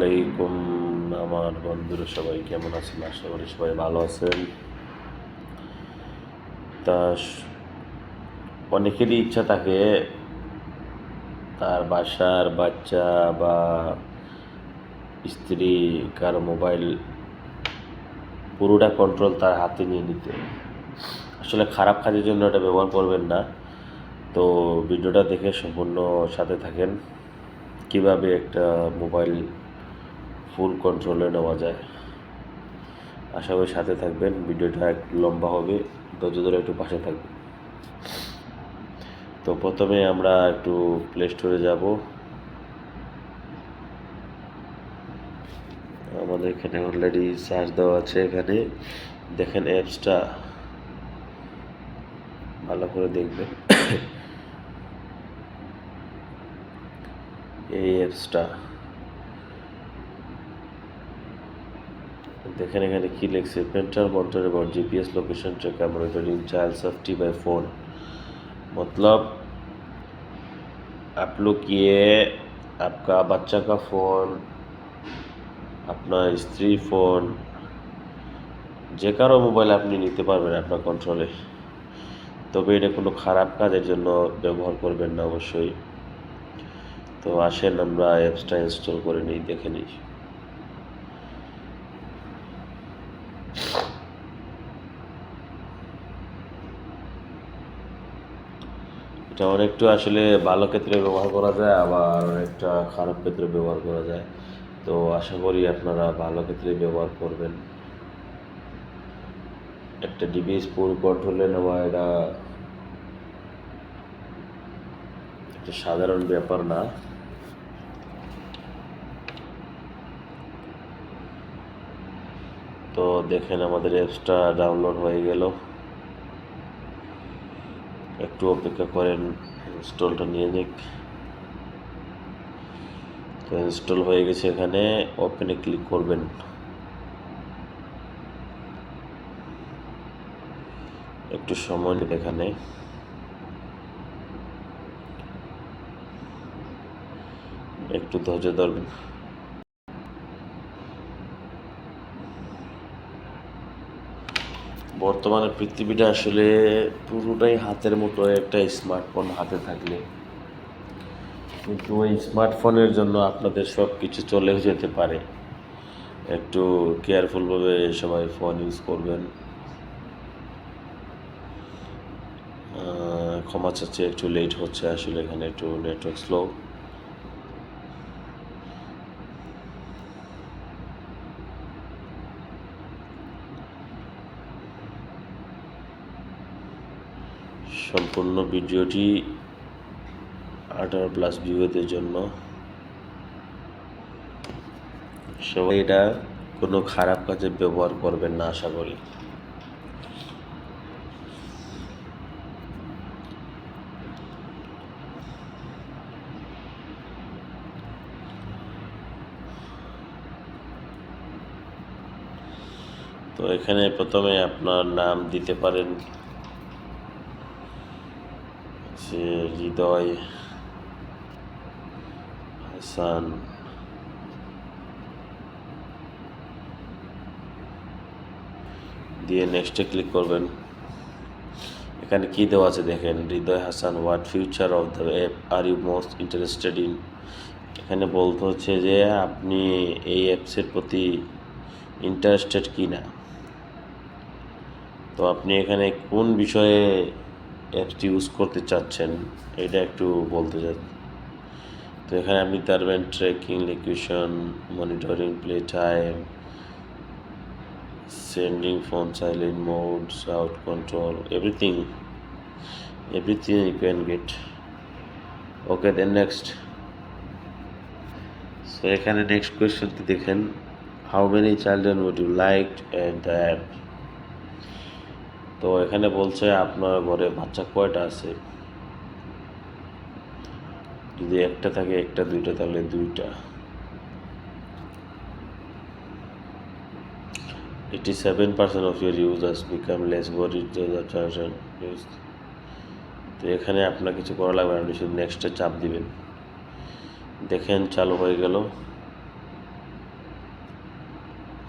আলাইকুম আমার বন্ধুরা সবাই কেমন আছেন? আশা করি সবাই ভালো আছেন। তা অনেকেরই ইচ্ছা থাকে তার বাসার বাচ্চা বা স্ত্রী কারও মোবাইল পুরোটা কন্ট্রোল তার হাতে নিয়ে নিতে। আসলে খারাপ কাজের জন্য এটা ব্যবহার করবেন না। তো ভিডিওটা দেখে সম্পূর্ণ সাথে থাকেন। কীভাবে একটা মোবাইল ফুল কন্ট্রোলে নেওয়া যায়। আশা করি সাথে থাকবেন, ভিডিওটা একটু লম্বা হবে, ধৈর্য ধরে একটু পাশে থাকবেন। তো প্রথমে আমরা একটু প্লে স্টোরে যাব। আমাদের এখানে অলরেডি সার্চ দেওয়া আছে এখানে। দেখেন অ্যাপসটা ভালো করে দেখবেন। এই অ্যাপসটা দেখেন এখানে কি লিখছে painter monitor about GPS location tracker monitoring child safety by phone मतलब आप लोग ये आपका बच्चा का फ़ोन अपना स्त्री फ़ोन যে কারো মোবাইল আপনি নিতে পারবেন আপনার কন্ট্রোলে তবে এটা কোনো খারাপ কাজের জন্য ব্যবহার করবেন না অবশ্যই তো আসেন আমরা অ্যাপসটা ইনস্টল করে নিই দেখে নিই এটা অনেকটা আসলে ভালো ক্ষেত্রে ব্যবহার করা যায়, আবার অনেকটা খারাপ ক্ষেত্রে ব্যবহার করা যায়। তো আশা করি আপনারা ভালো ক্ষেত্রে ব্যবহার করবেন। একটা ডিভাইস পুরো কন্ট্রোলে নেওয়া এটা একটা সাধারণ ব্যাপার না। তো দেখেন আমাদের অ্যাপসটা ডাউনলোড হয়ে গেল। একটু অপেক্ষা করেন ইনস্টলটা নিয়ে নিক তো ইনস্টল হয়ে গেছে এখানে ওপেনে ক্লিক করবেন। একটু সময় এখানে। একটু ধৈর্য ধরবেন। বর্তমানে পৃথিবীটা আসলে পুরোটাই হাতের মতো একটা স্মার্টফোন হাতে থাকলে। কিন্তু ওই স্মার্টফোনের জন্য আপনাদের সব কিছু চলেও যেতে পারে। একটু কেয়ারফুলভাবে সবাই ফোন ইউজ করবেন। ক্ষমা চাচ্ছি, একটু লেট হচ্ছে, আসলে এখানে একটু নেটওয়ার্ক স্লো সম্পূর্ণ ভিডিওটি আঠারো প্লাস ভিউদের জন্য। সবাই এটা কোনো খারাপ কাজে ব্যবহার করবেন না, আশা করি। তো এখানে প্রথমে আপনার নাম দিতে পারেন। সে হৃদয়, হাসান। দিয়ে নেক্সটে ক্লিক করবেন। এখানে কি দেওয়া আছে দেখেন? Hriday, Hasan what future of the app are you most interested in এখানে বলতে হচ্ছে যে আপনি এই অ্যাপসের প্রতি ইন্টারেস্টেড কি না তো আপনি এখানে কোন বিষয়ে অ্যাপসটি ইউজ করতে চাচ্ছেন, এটা একটু বলতে চান তো এখানে আপনি পারবেন tracking location monitoring play time sending phone silent mode sound control everything everything you can get okay then next so এখানে নেক্সট কোয়েশ্চনটি দেখেন। How many children would you like at the app তো এখানে বলছে আপনার ঘরে বাচ্চা কয়টা আছে? যদি একটা থাকে, একটা, দুইটা, তাহলে দুইটা। Eighty seven percent of your use users become less use তো এখানে আপনার কিছু করা লাগবে আপনি শুধু নেক্সটে চাপ দিবেন। দেখেন, চালু হয়ে গেল।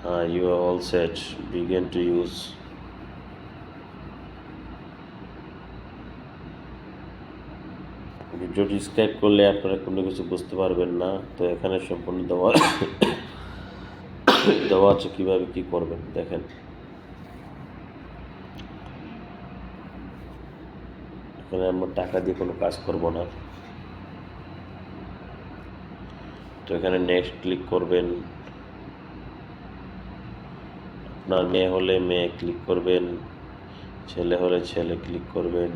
হ্যাঁ you you are all set. To to ভিডিওটি স্ক্রাইব করলে আপনারা কোনো কিছু বুঝতে পারবেন না, তো এখানে সম্পূর্ণ দেওয়া দেওয়া আছে কীভাবে কী করবেন, দেখেন। এখানে আমরা টাকা দিয়ে কোনো কাজ করব না। তো এখানে নেক্সট ক্লিক করবেন। আপনার মেয়ে হলে মেয়ে ক্লিক করবেন, ছেলে হলে ছেলে ক্লিক করবেন।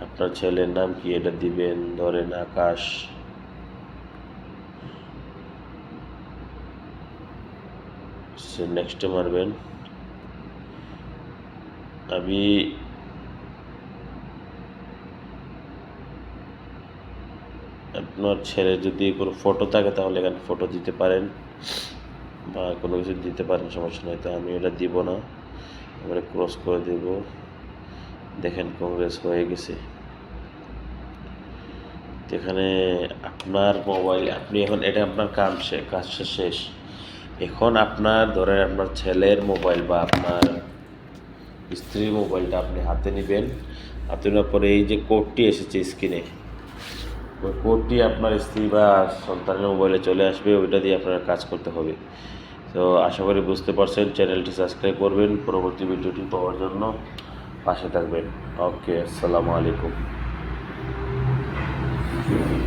আপনার ছেলের নাম কি? এটা দিবেন, ধরেন আকাশ। নেক্সটে মারবেন। আমি আপনার ছেলে যদি কোনো ফটো থাকে, তাহলে এখানে ফটো দিতে পারেন। বা কোনো কিছু দিতে পারেন, সমস্যা নেই। তো আমি এটা দিব না। এবারে ক্রস করে দেব। দেখেন কংগ্রেস হয়ে গেছে। এখানে আপনার মোবাইল, আপনি এখন, এটা আপনার কাম কাজটা শেষ এখন আপনার, ধরেন আপনার ছেলের মোবাইল বা আপনার স্ত্রীর মোবাইলটা আপনি হাতে নেবেন। হাতে নেওয়ার পরে এই যে কোডটি এসেছে স্ক্রিনে, ওই কোডটি আপনার স্ত্রী বা সন্তানের মোবাইলে চলে আসবে, ওইটা দিয়ে আপনার কাজ করতে হবে। তো আশা করি বুঝতে পারছেন, চ্যানেলটি সাবস্ক্রাইব করবেন। পরবর্তী ভিডিওটি পাওয়ার জন্য পাশে থাকবেন। ওকে আসসালামু আলাইকুম।